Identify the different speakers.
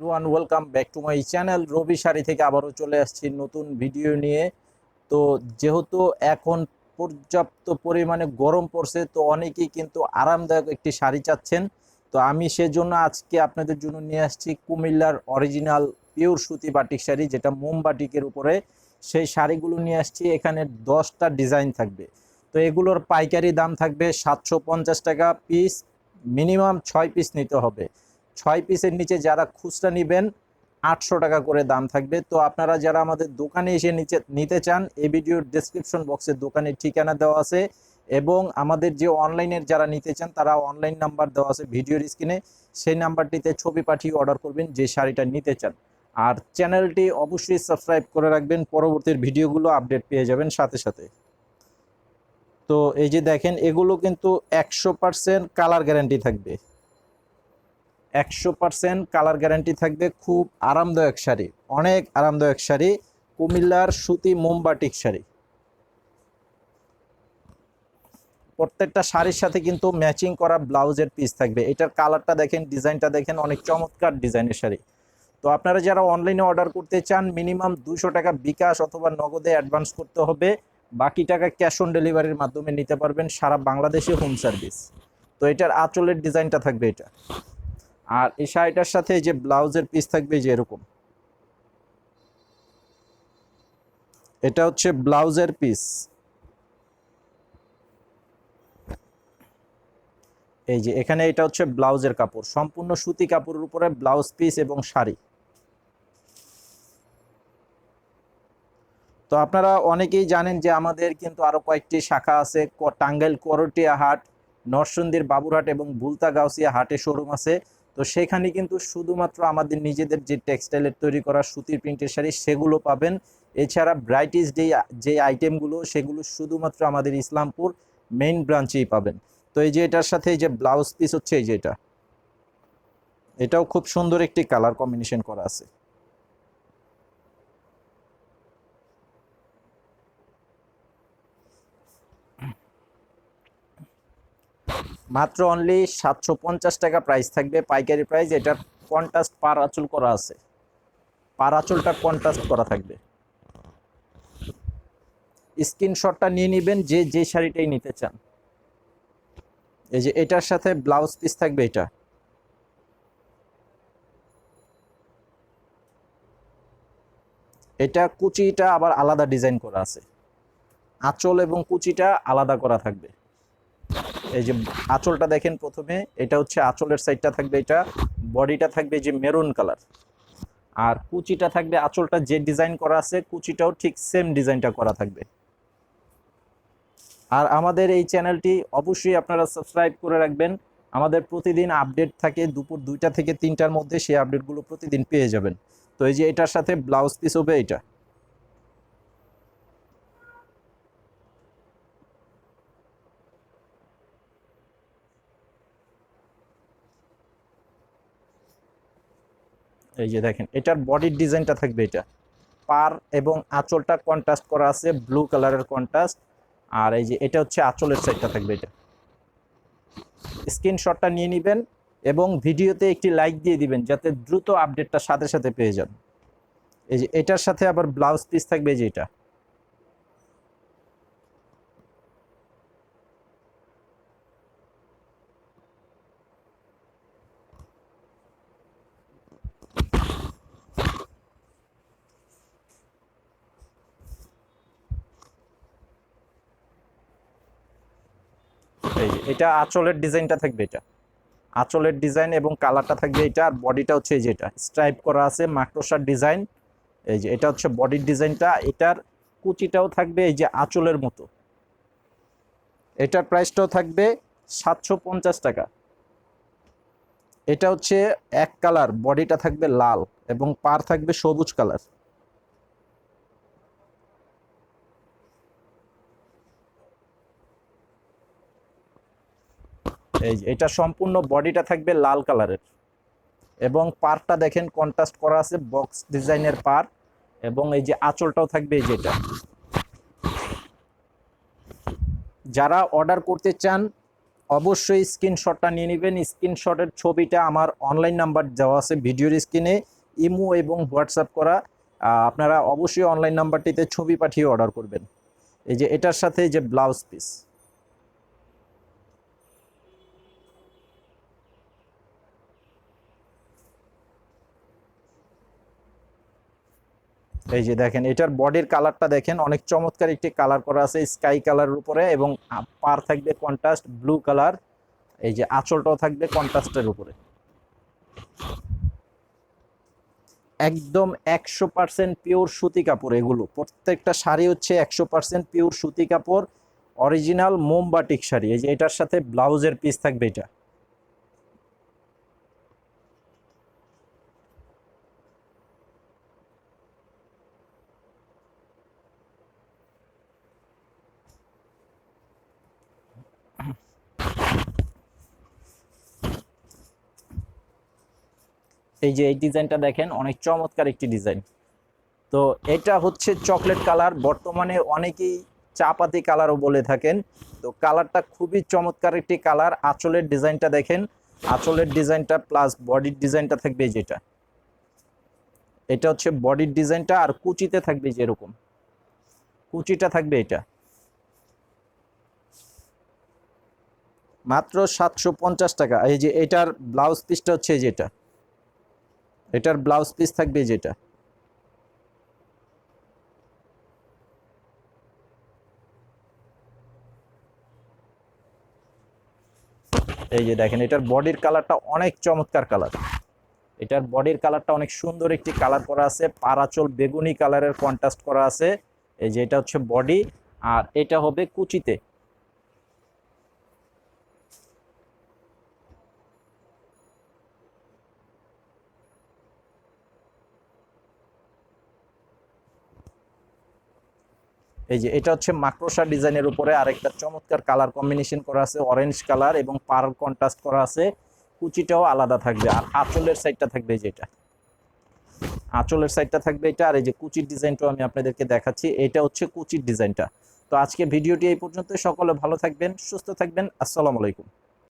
Speaker 1: Everyone welcome back to my channel Rabi sari থেকে আবারও চলে আসছি নতুন ভিডিও নিয়ে। তো যেহেতু এখন পর্যাপ্ত পরিমাণে গরম পড়ছে, তো অনেকেই কিন্তু আরামদায়ক একটি শাড়ি চাচ্ছেন। তো আমি সেজন্য আজকে আপনাদের জন্য নিয়ে আসছি কুমিল্লার অরিজিনাল পিওর সুতি বাটিক শাড়ি, যেটা মোম বাটিকের উপরে। সেই শাড়িগুলো নিয়ে আসছি, এখানে দশটা ডিজাইন থাকবে। তো এগুলোর পাইকারি দাম থাকবে সাতশো পঞ্চাশ টাকা পিস মিনিমাম ছয় পিস নিতে হবে। ছয় পিসের নিচে যারা খুচরা নেবেন, আটশো টাকা করে দাম থাকবে। তো আপনারা যারা আমাদের দোকানে এসে নিচে নিতে চান, এই ভিডিওর ডেসক্রিপশন বক্সে দোকানের ঠিকানা দেওয়া আছে এবং আমাদের যে অনলাইনের যারা নিতে চান, তারা অনলাইন নাম্বার দেওয়া আছে ভিডিওর স্ক্রিনে সেই নাম্বারটিতে ছবি পাঠিয়ে অর্ডার করবেন যে শাড়িটা নিতে চান। আর চ্যানেলটি অবশ্যই সাবস্ক্রাইব করে রাখবেন পরবর্তীর ভিডিওগুলো আপডেট পেয়ে যাবেন সাথে সাথে। তো এই যে দেখেন, এগুলো কিন্তু একশো পার্সেন্ট কালার গ্যারান্টি থাকবে। একশো পার্সেন্ট কালার গ্যারান্টি থাকবে। খুব আরামদায়ক শাড়ি, অনেক আরামদায়ক শাড়ি। কুমিল্লার সুতি মোমবাটিক শাড়ি। প্রত্যেকটা শাড়ির সাথে কিন্তু ম্যাচিং করা ব্লাউজের পিস থাকবে। এটার কালারটা দেখেন ডিজাইনটা দেখেন, অনেক চমৎকার ডিজাইনের শাড়ি। তো আপনারা যারা অনলাইনে অর্ডার করতে চান মিনিমাম দুশো টাকা বিকাশ অথবা নগদে অ্যাডভান্স করতে হবে। বাকি টাকা ক্যাশ অন ডেলিভারির মাধ্যমে নিতে পারবেন সারা বাংলাদেশে হোম সার্ভিস তো এটার আঁচলের ডিজাইনটা থাকবে এটা। আর এই শাড়িটার সাথে যে ব্লাউজের পিস থাকবে যে এরকম। এটা হচ্ছে ব্লাউজের পিস এই যে এখানে এটা হচ্ছে ব্লাউজের কাপড়। সম্পূর্ণ সুতি কাপড়ের উপরে ব্লাউজ পিস এবং শাড়ি। তো আপনারা অনেকেই জানেন যে আমাদের কিন্তু আরও কয়েকটি শাখা আছে। টাঙ্গাইল করটিয়া হাট নরসিংদীর বাবুরহাট এবং বুলতা গাউসিয়া হাটে শোরুম আছে। তো সেখানে কিন্তু শুধুমাত্র আমাদের নিজেদের যে টেক্সটাইলের তৈরি করা সুতির প্রিন্টের শাড়ি সেগুলো পাবেন। এছাড়া ব্রাইটিস যে যে আইটেমগুলো সেগুলো শুধুমাত্র আমাদের ইসলামপুর মেইন ব্রাঞ্চেই পাবেন। তো এই যে এটার সাথে এই যে ব্লাউজ পিস হচ্ছে, এই যে এটা। এটাও খুব সুন্দর একটি কালার কম্বিনেশন করা আছে। মাত্র অনলি সাতশো পঞ্চাশ টাকা প্রাইস থাকবে। পাইকারি প্রাইস এটার কন্ট্রাস্ট পার আঁচল করা আছে। পার আঁচলটা কন্ট্রাস্ট করা থাকবে। স্ক্রিনশটটা নিয়ে নেবেন, যে যে শাড়িটাই নিতে চান। এই যে এটার সাথে ব্লাউজ পিস থাকবে এটা। এটা কুচিটা আবার আলাদা ডিজাইন করা আছে। আঁচল এবং কুচিটা আলাদা করা থাকবে। এই যে আঁচলটা দেখেন প্রথমে, এটা হচ্ছে আঁচলের সাইডটা থাকবে এটা, বডিটা থাকবে যে মেরুন কালার আর কুচিটা থাকবে, আঁচলটা যে ডিজাইন করা আছে, কুচিটাও ঠিক সেম ডিজাইনটা করা থাকবে। আর আমাদের এই চ্যানেলটি অবশ্যই আপনারা সাবস্ক্রাইব করে রাখবেন। আমাদের প্রতিদিন আপডেট থাকে, দুপুর দুইটা থেকে তিনটার মধ্যে সেই আপডেটগুলো প্রতিদিন পেয়ে যাবেন। তো এই যে এটার সাথে ব্লাউজ পিস হবে এটা এই যে দেখেন, এটার বডির ডিজাইনটা থাকবে এটা। পার এবং আঁচলটা কন্ট্রাস্ট করা আছে ব্লু কালারের কন্ট্রাস্ট আর এই যে এটা হচ্ছে আঁচলের সাইডটা থাকবে এটা। স্ক্রিনশটটা নিয়ে নেবেন এবং ভিডিওতে একটি লাইক দিয়ে দিবেন, যাতে দ্রুত আপডেটটা সাথে সাথে পেয়ে যান। এই যে এটার সাথে আবার ব্লাউজ পিস থাকবে যে এটা। এটা আঁচলের ডিজাইনটা থাকবে এটা। আঁচলের ডিজাইন এবং কালারটা থাকবে এটা, আর বডিটা হচ্ছে এই যে এটা। স্ট্রাইপ করা আছে মাকড়সার ডিজাইন। এই যে এটা হচ্ছে বডির ডিজাইনটা। এটার কুচিটাও থাকবে এই যে আঁচলের মতো। এটার প্রাইসটাও থাকবে সাতশো পঞ্চাশ টাকা। এটা হচ্ছে এক কালার, বডিটা থাকবে লাল এবং পার থাকবে সবুজ কালার। এই এটা সম্পূর্ণ বডিটা থাকবে লাল কালারের। এবং পারটা দেখেন কন্ট্রাস্ট করা আছে বক্স ডিজাইনের পার এবং এই যে আঁচলটাও থাকবে এই যেটা যারা অর্ডার করতে চান, অবশ্যই স্ক্রিনশটটা নিয়ে নেবেন। স্ক্রিনশটের ছবিটা আমার অনলাইন নাম্বার দেওয়া আছে ভিডিওর স্ক্রিনে ইমো এবং হোয়াটসঅ্যাপ করা। আপনারা অবশ্যই অনলাইন নাম্বারটিতে ছবি পাঠিয়ে অর্ডার করবেন। এই যে এটার সাথে যে ব্লাউজ পিস এই যে দেখেন, এটার বডির কালারটা দেখেন, অনেক চমৎকার একটি কালার করা আছে স্কাই কালারের উপরে এবং পার থাকবে কন্ট্রাস্ট ব্লু কালার, এই যে আঁচলটাও থাকবে কন্ট্রাস্টের উপরে। একদম একশো পার্সেন্ট পিওর সুতি কাপড় এগুলো, প্রত্যেকটা শাড়ি হচ্ছে একশো পার্সেন্ট পিওর সুতি কাপড়, অরিজিনাল মোমবাটিক শাড়ি, এই যে এটার সাথে ব্লাউজের পিস থাকবে এটা। এই যে এই ডিজাইনটা দেখেন, অনেক চমৎকার একটি ডিজাইন। তো এটা হচ্ছে চকলেট কালার, বর্তমানে অনেকেই চা পাতি কালারও বলে থাকেন। তো কালারটা খুবই চমৎকার একটি কালার, আঁচলের ডিজাইনটা দেখেন। আঁচলের ডিজাইনটা প্লাস বডির ডিজাইনটা থাকবে যেটা। এটা হচ্ছে বডির ডিজাইনটা আর কুচিতে থাকবে যেরকম কুচিটা থাকবে এটা। মাত্র সাতশো পঞ্চাশ টাকা। এই যে এটার ব্লাউজ পিসটা হচ্ছে যেটা এটার ব্লাউজ পিস থাকবে যেটা। এই যে দেখেন, এটার বডির কালারটা অনেক চমৎকার কালার। এটার বডির কালারটা অনেক সুন্দর একটি কালার করা আছে, পারাচল বেগুনি কালারের কন্ট্রাস্ট করা আছে। এই যে এটা হচ্ছে বডি, আর এটা হবে কুচিতে। এই যে, এটা হচ্ছে মাকড়সা ডিজাইনের উপরে আরেকটা চমৎকার কালার কম্বিনেশন করা আছে অরেঞ্জ কালার এবং পার কন্ট্রাস্ট করা আছে। কুচিটাও আলাদা থাকবে, আর আঁচলের সাইডটা থাকবে যেটা আঁচলের সাইডটা থাকবে এটা, আর এই যে কুচির ডিজাইনটাও আমি আপনাদেরকে দেখাচ্ছি, এটা হচ্ছে কুচির ডিজাইনটা। তো আজকে ভিডিওটি এই পর্যন্ত সকলে ভালো থাকবেন, সুস্থ থাকবেন, আসসালামু আলাইকুম।